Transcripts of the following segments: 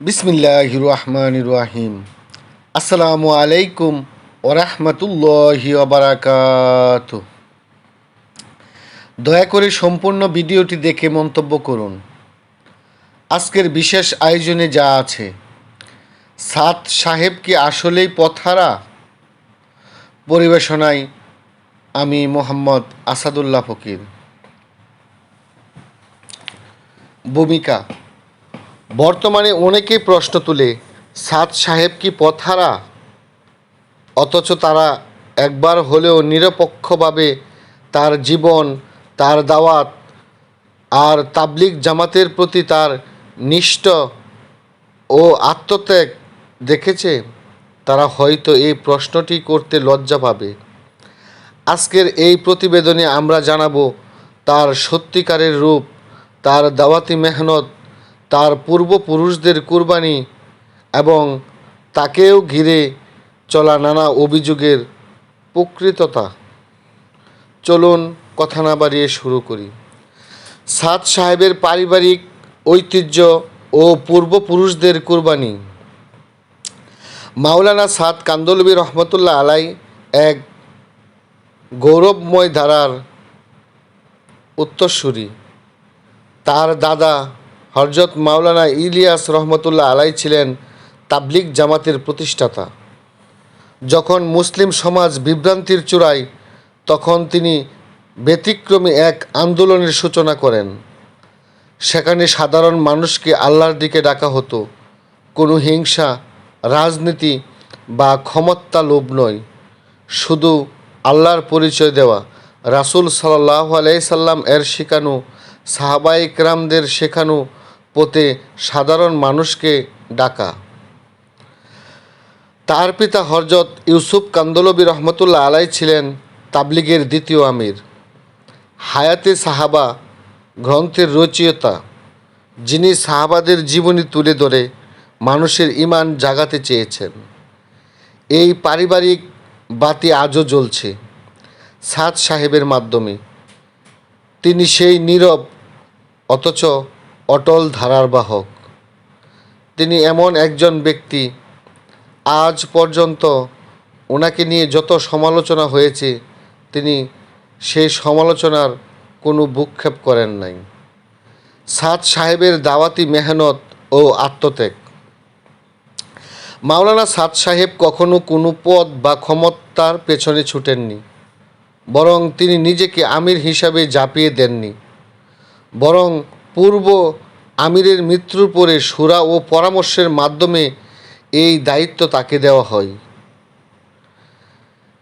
বিসমিল্লাহ রহমান রাহিম। আসসালামু আলাইকুম ওরহমতুল্লাহি ওবরাকাত দয়া করে সম্পূর্ণ ভিডিওটি দেখে মন্তব্য করুন। আজকের বিশেষ আয়োজনে যা আছে সাত সাহেব কি আসলেই পথারা? পরিবেশনায় আমি মোহাম্মদ আসাদুল্লাহ ফকির। ভূমিকা বর্তমানে অনেকেই প্রশ্ন তুলে, সাদ সাহেব কি পথারা অথচ তারা একবার হলেও নিরপেক্ষভাবে তার জীবন, তার দাওয়াত আর তাবলিগ জামাতের প্রতি তার নিষ্ঠ ও আত্মত্যাগ দেখেছে, তারা হয়তো এই প্রশ্নটি করতে লজ্জা পাবে। আজকের এই প্রতিবেদনে আমরা জানাব, তার সত্যিকারের রূপ, তার দাওয়াতি মেহনত তার পূর্বপুরুষদের কুরবানি এবং তাকেও ঘিরে চলা নানা অভিযোগের প্রকৃততা। চলুন কথা না বাড়িয়ে শুরু করি। সাদ সাহেবের পারিবারিক ঐতিহ্য ও পূর্বপুরুষদের কুরবানি। মাওলানা সাদ কান্দলবী রহমতুল্লাহ আলাই এক গৌরবময় ধারার উত্তরসূরি। তার দাদা হরজত মাওলানা ইলিয়াস রহমতুল্লাহ আলাই ছিলেন তাবলিগ জামাতের প্রতিষ্ঠাতা। যখন মুসলিম সমাজ বিভ্রান্তির চূড়ায়, তখন তিনি ব্যতিক্রমী এক আন্দোলনের সূচনা করেন। সেখানে সাধারণ মানুষকে আল্লাহর দিকে ডাকা হতো। কোনো হিংসা, রাজনীতি বা ক্ষমতা লোভ নয়। শুধু আল্লাহর পরিচয় দেওয়া। রাসুল সাল্লাহ আলাইসাল্লাম এর শেখানো সাহাবাইকরামদের শেখানো পথে সাধারণ মানুষকে ডাকা। তার পিতা হরজত ইউসুফ কান্দলবী রহমতুল্লাহ আলাই ছিলেন তাবলিগের দ্বিতীয় আমির। হায়াতে সাহাবা গ্রন্থের রচয়িতা, যিনি সাহাবাদের জীবনী তুলে ধরে মানুষের ইমান জাগাতে চেয়েছেন। এই পারিবারিক বাতি আজও জ্বলছে সাদ সাহেবের মাধ্যমে। তিনি সেই নীরব, অথচ অটল ধারার বাহক তিনি এমন একজন ব্যক্তি, আজ পর্যন্ত ওনাকে নিয়ে যত সমালোচনা হয়েছে, তিনি সেই সমালোচনার কোনো ভূক্ষেপ করেন নাই। সাদ সাহেবের দাওয়াতি মেহনত ও আত্মত্যাগ। মাওলানা সাদ সাহেব কখনো কোনো পদ বা ক্ষমতার পেছনে ছুটেননি, বরং তিনি নিজেকে আমির হিসাবে জাপিয়ে দেননি, বরং পূর্ব আমিরের মৃত্যুর পরে সুরা ও পরামর্শের মাধ্যমে এই দায়িত্ব তাকে দেওয়া হয়।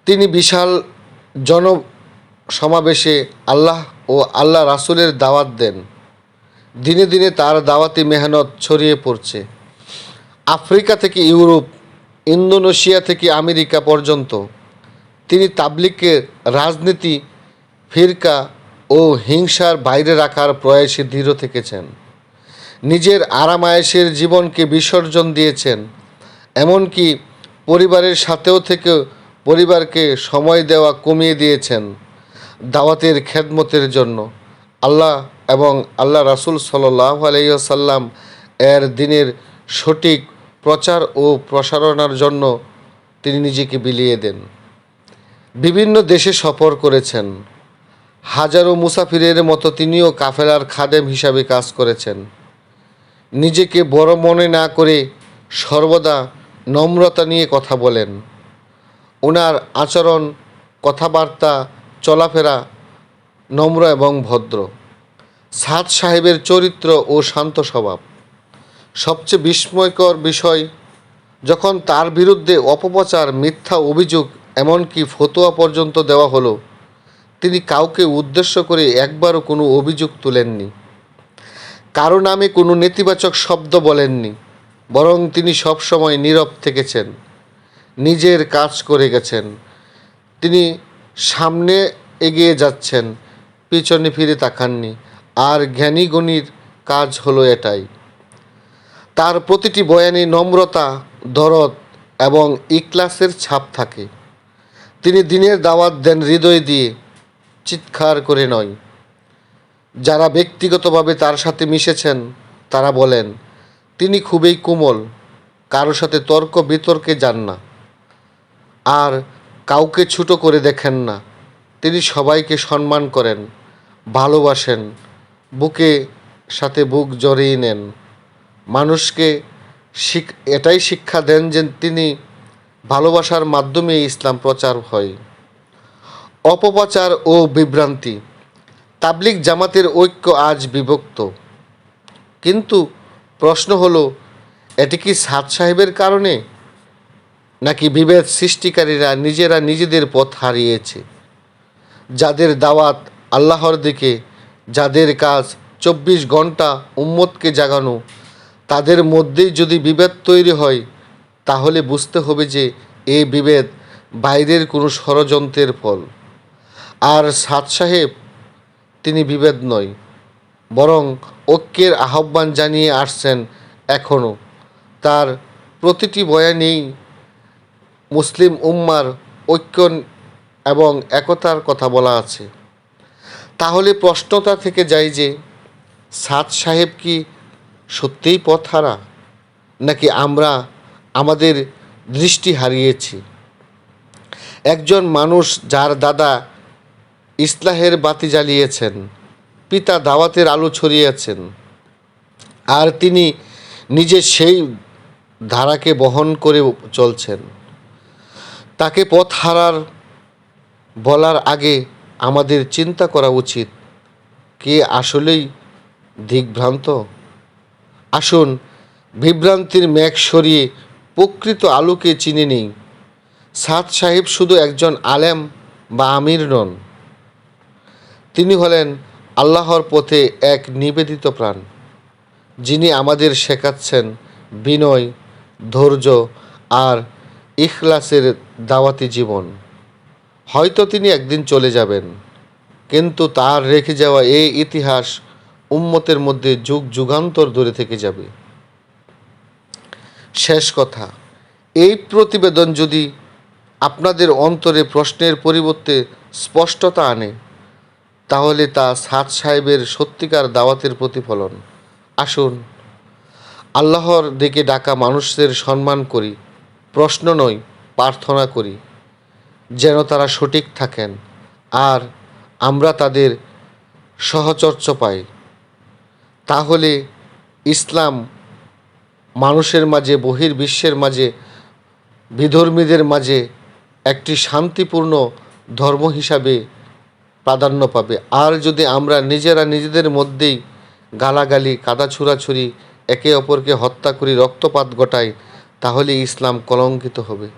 তিনি বিশাল জন সমাবেশে আল্লাহ ও আল্লাহ রাসুলের দাওয়াত দেন। দিনে দিনে তার দাওয়াতি মেহনত ছড়িয়ে পড়ছে। আফ্রিকা থেকে ইউরোপ, ইন্দোনেশিয়া থেকে আমেরিকা পর্যন্ত তিনি তাবলিগকে রাজনীতি, ফিরকা ও হিংসার বাইরে রাখার প্রয়াসে দৃঢ় থেকেছেন। নিজের আরামায়েশের জীবনকে বিসর্জন দিয়েছেন। এমনকি পরিবারের সাথেও থেকে পরিবারকে সময় দেওয়া কমিয়ে দিয়েছেন দাওয়াতের খেদমতের জন্য। আল্লাহ এবং আল্লাহ রাসুল সাল্লাহ আলাইসাল্লাম এর দিনের সঠিক প্রচার ও প্রসারণার জন্য তিনি নিজেকে বিলিয়ে দেন। বিভিন্ন দেশে সফর করেছেন। হাজারো মুসাফিরের মতো তিনিও কাফেলার খাদেম হিসাবে কাজ করেছেন। নিজেকে বড় মনে না করে সর্বদা নম্রতা নিয়ে কথা বলেন। ওনার আচরণ, কথাবার্তা, চলাফেরা নম্র এবং ভদ্র। সাদ সাহেবের চরিত্র ও শান্ত স্বভাব। সবচেয়ে বিস্ময়কর বিষয়, যখন তার বিরুদ্ধে অপপ্রচার, মিথ্যা অভিযোগ, এমনকি ফতোয়া পর্যন্ত দেওয়া হলো তিনি কাউকে উদ্দেশ্য করে একবারও কোনো অভিযোগ তুলেননি। কারও নামে কোনো নেতিবাচক শব্দ বলেননি, বরং তিনি সবসময় নীরব থেকেছেন, নিজের কাজ করে গেছেন, তিনি সামনে এগিয়ে যাচ্ছেন, পিছনে ফিরে তাকাননি, আর জ্ঞানী গুণীর কাজ হলো এটাই। তার প্রতিটি বয়ানে নম্রতা, দরদ এবং ইকলাসের ছাপ থাকে। তিনি দিনের দাওয়াত দেন হৃদয় দিয়ে চিৎকার করে নয়। যারা ব্যক্তিগতভাবে তার সাথে মিশেছেন, তারা বলেন, তিনি খুবই কোমল, কারও সাথে তর্ক বিতর্কে যান না, আর কাউকে ছোটো করে দেখেন না। তিনি সবাইকে সম্মান করেন, ভালোবাসেন, বুকে সাথে বুক জড়িয়ে নেন। মানুষকে শিক, এটাই শিক্ষা দেন যে তিনি ভালোবাসার মাধ্যমে ইসলাম প্রচার হয়। অপপ্রচার ও বিভ্রান্তি। তাবলিক জামাতের ঐক্য আজ বিভক্ত। কিন্তু প্রশ্ন হলো, এটি কি সাদ সাহেবের কারণে? নাকি বিভেদ সৃষ্টিকারীরা নিজেরা নিজেদের পথ হারিয়েছে? যাদের দাওয়াত আল্লাহর দিকে, যাদের কাজ চব্বিশ ঘণ্টা উম্মতকে জাগানো, তাদের মধ্যেই যদি বিভেদ তৈরি হয়, তাহলে বুঝতে হবে যে এ বিভেদ বাইরের কোনো ষড়যন্ত্রের ফল। আর সাদ সাহেব, তিনি বিভেদ নয়, বরং ঐক্যের আহ্বান জানিয়ে আসছেন এখনও তার প্রতিটি বয়ানেই মুসলিম উম্মার ঐক্য এবং একতার কথা বলা আছে। তাহলে প্রশ্নটা থেকে যায় যে সাদ সাহেব কি সত্যিই পথ হারা নাকি আমরা আমাদের দৃষ্টি হারিয়েছি? একজন মানুষ যার দাদা ইসলাহের বাতি জ্বালিয়েছেন, পিতা দাওয়াতের আলো ছড়িয়েছেন। আর তিনি নিজে সেই ধারাকে বহন করে চলছেন। তাকে পথ হারার বলার আগে আমাদের চিন্তা করা উচিত, কে আসলেই দিগ্ভ্রান্ত? আসুন, বিভ্রান্তির মেঘ সরিয়ে প্রকৃত আলোকে চিনে নিই। সাদ সাহেব শুধু একজন আলেম বা আমির নন। তিনি হলেন আল্লাহর পথে এক নিবেদিত প্রাণ, যিনি আমাদের শেখাচ্ছেন বিনয়, ধৈর্য আর ইখলাসের দাওয়াতি জীবন। হয়তো তিনি একদিন চলে যাবেন, কিন্তু তার রেখে যাওয়া এই ইতিহাস উম্মতের মধ্যে যুগ যুগান্তর ধরে থেকে যাবে। শেষ কথা, এই প্রতিবেদন যদি আপনাদের অন্তরে প্রশ্নের পরিবর্তে স্পষ্টতা আনে তাহলে তা সাদ সাহেবের সত্যিকার দাওয়াতের প্রতিফলন। আসুন, আল্লাহর দিকে ডাকা মানুষদের সম্মান করি, প্রশ্ন নয় প্রার্থনা করি, যেন তারা সঠিক থাকেন, আর আমরা তাদের সহচর্য পাই। তাহলে ইসলাম মানুষের মাঝে, বহির্বিশ্বের মাঝে, বিধর্মীদের মাঝে একটি শান্তিপূর্ণ ধর্ম হিসাবে প্রাধান্য পাবে। আর যদি আমরা নিজেরা নিজেদের মধ্যেই গালাগালি কাদা ছুড়াছুরি একে অপরকে হত্যা করি, রক্তপাত ঘটাই, তাহলে ইসলাম কলঙ্কিত হবে।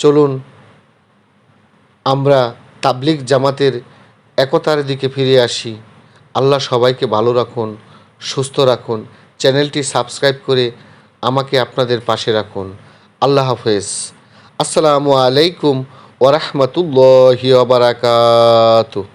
চলুন, আমরা তাবলিক জামাতের একতার দিকে ফিরে আসি। আল্লাহ সবাইকে ভালো রাখুন, সুস্থ রাখুন। চ্যানেলটি সাবস্ক্রাইব করে আমাকে আপনাদের পাশে রাখুন। আল্লাহ হাফেজ। আসসালামু আলাইকুম ওরহমতুল্লাহি ওবরাকাতুহ